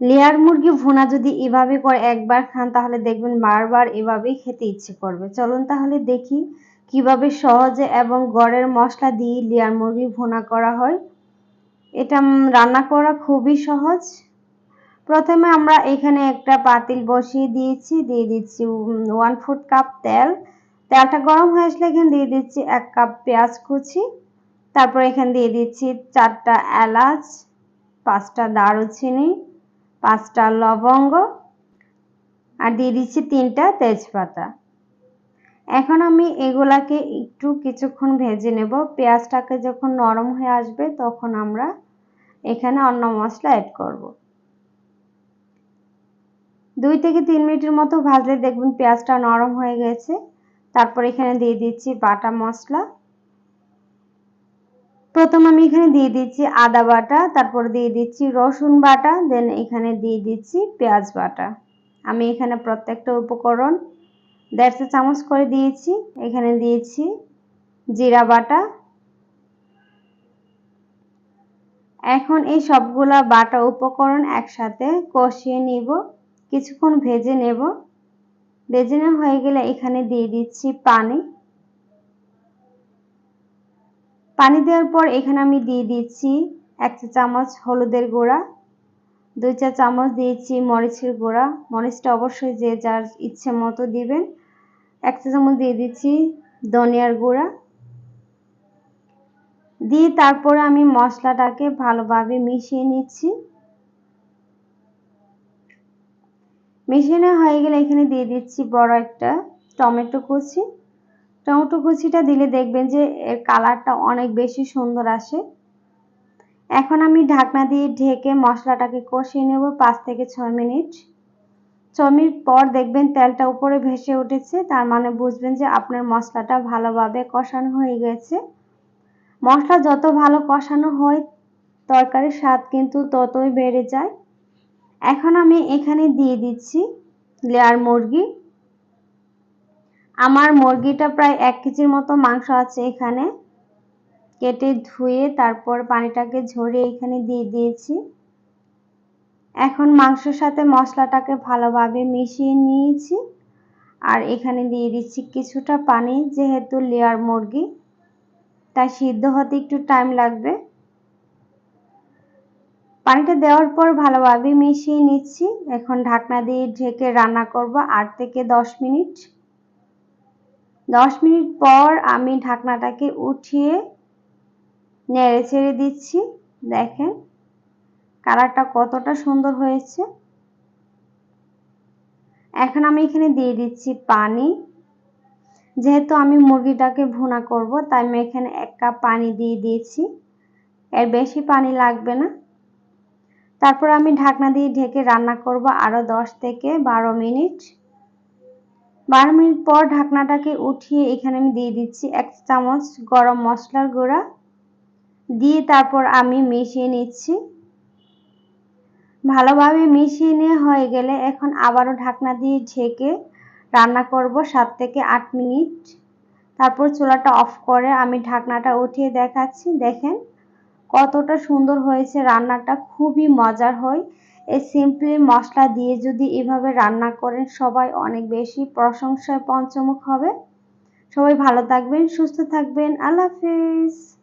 Layer মুরগি ভুনা যদি এভাবে করে একবার খান, তাহলে দেখবেন বারবার এভাবেই খেতে ইচ্ছে করবে। চলুন তাহলে দেখি কীভাবে সহজে এবং গড়ের মশলা দিয়ে লেয়ার মুরগি ভুনা করা হয়। এটা রান্না করা খুবই সহজ। প্রথমে আমরা এখানে একটা পাতিল বসিয়ে দিয়েছি, দিয়ে দিচ্ছি ওয়ান ফুট কাপ তেল। তেলটা গরম হয়ে আসলে এখানে দিয়ে দিচ্ছি এক কাপ পেঁয়াজ কুচি। তারপর এখানে দিয়ে দিচ্ছি চারটা এলাচ, পাঁচটা দারুচিনি। পাঁচটা লবঙ্গ আর দিয়ে দিচ্ছি তিনটা তেজপাতা। এখন আমি এগুলাকে একটু কিছুক্ষণ ভেজে নেব। পেঁয়াজটাকে যখন নরম হয়ে আসবে তখন আমরা এখানে অন্য মশলা অ্যাড করব। দুই থেকে তিন মিনিটের মতো ভাজলে দেখবেন পেঁয়াজটা নরম হয়ে গেছে। তারপর এখানে দিয়ে দিচ্ছি বাটা মশলা। প্রথম আমি এখানে দিয়ে দিচ্ছি আদা বাটা, তারপর দিয়ে দিচ্ছি রসুন বাটা দেন এখানে দিয়ে দিচ্ছি পেঁয়াজ বাটা। আমি এখানে প্রত্যেকটা উপকরণ দেড়শো চামচ করে দিয়েছি। এখানে দিয়েছি জিরা বাটা। এখন এই সবগুলা বাটা উপকরণ একসাথে কষিয়ে নিব। কিছুক্ষণ ভেজে নেব। ভেজে নেওয়া হয়ে গেলে এখানে দিয়ে দিচ্ছি পানি। পানি দেওয়ার পর এখানে আমি দিয়ে দিচ্ছি এক চা চামচ হলুদের গুঁড়া, দুই চা চামচ দিয়েছি মরিচের গুঁড়া। মরিচটা অবশ্যই যে যার ইচ্ছে মতো দিবেন। এক চা চামচ দিয়ে দিচ্ছি ধনিয়ার গুঁড়া। দিয়ে তারপরে আমি মশলাটাকে ভালোভাবে মিশিয়ে নিচ্ছি। মিশিয়ে হয়ে গেলে এখানে দিয়ে দিচ্ছি বড় একটা টমেটো কুচি। টমেটো কুচিটা দিলে দেখবেন যে এর কালারটা অনেক বেশি সুন্দর আসে। এখন আমি ঢাকনা দিয়ে ঢেকে মশলাটাকে কষিয়ে নেব পাঁচ থেকে ছয় মিনিট। ছয় মিনিট পর দেখবেন তেলটা উপরে ভেসে উঠেছে, তার মানে বুঝবেন যে আপনার মশলাটা ভালোভাবে কষানো হয়ে গেছে। মশলা যত ভালো কষানো হয়, তরকারির স্বাদ কিন্তু ততই বেড়ে যায়। এখন আমি এখানে দিয়ে দিচ্ছি লেয়ার মুরগি। আমার মুরগিটা প্রায় এক কেজির মতো মাংস আছে এখানে। কেটে ধুয়ে তারপর পানিটাকে ঝরিয়ে এখানে দিয়ে দিয়েছি। এখন মাংসের সাথে মশলাটাকে ভালোভাবে মিশিয়ে নিয়েছি। আর এখানে দিয়ে দিচ্ছি কিছুটা পানি, যেহেতু লেয়ার মুরগি, তাই সিদ্ধ হতে একটু টাইম লাগবে। পানিটা দেওয়ার পর ভালোভাবে মিশিয়ে নিচ্ছি। এখন ঢাকনা দিয়ে ঢেকে রান্না করব আট থেকে দশ মিনিট। দশ মিনিট পর আমি ঢাকনাটাকে উঠিয়ে নেড়ে ছেড়ে দিচ্ছি। দেখেন, কালারটা কতটা সুন্দর হয়েছে। এখন আমি এখানে দিয়ে দিচ্ছি পানি। যেহেতু আমি মুরগিটাকে ভুনা করব, তাই আমি এখানে এক কাপ পানি দিয়ে দিয়েছি। এর বেশি পানি লাগবে না। তারপর আমি ঢাকনা দিয়ে ঢেকে রান্না করব আরও দশ থেকে বারো মিনিট। বারো মিনিট পর ঢাকনাটাকে উঠিয়ে এখানে আমি দিয়ে দিচ্ছি এক চামচ গরম মশলার গুঁড়া। দিয়ে তারপর আমি মিশিয়ে নিচ্ছি। ভালোভাবে মিশিয়ে নেওয়া হয়ে গেলে এখন আবারও ঢাকনা দিয়ে ঢেকে রান্না করব সাত থেকে আট মিনিট। তারপর চুলাটা অফ করে আমি ঢাকনাটা উঠিয়ে দেখাচ্ছি। দেখেন কতটা সুন্দর হয়েছে রান্নাটা, খুবই মজার হয়। এই সিম্পলি মশলা দিয়ে যদি এভাবে রান্না করেন, সবাই অনেক বেশি প্রশংসায় পঞ্চমুখ হবে। সবাই ভালো থাকবেন, সুস্থ থাকবেন। আল্লাহ হাফিজ।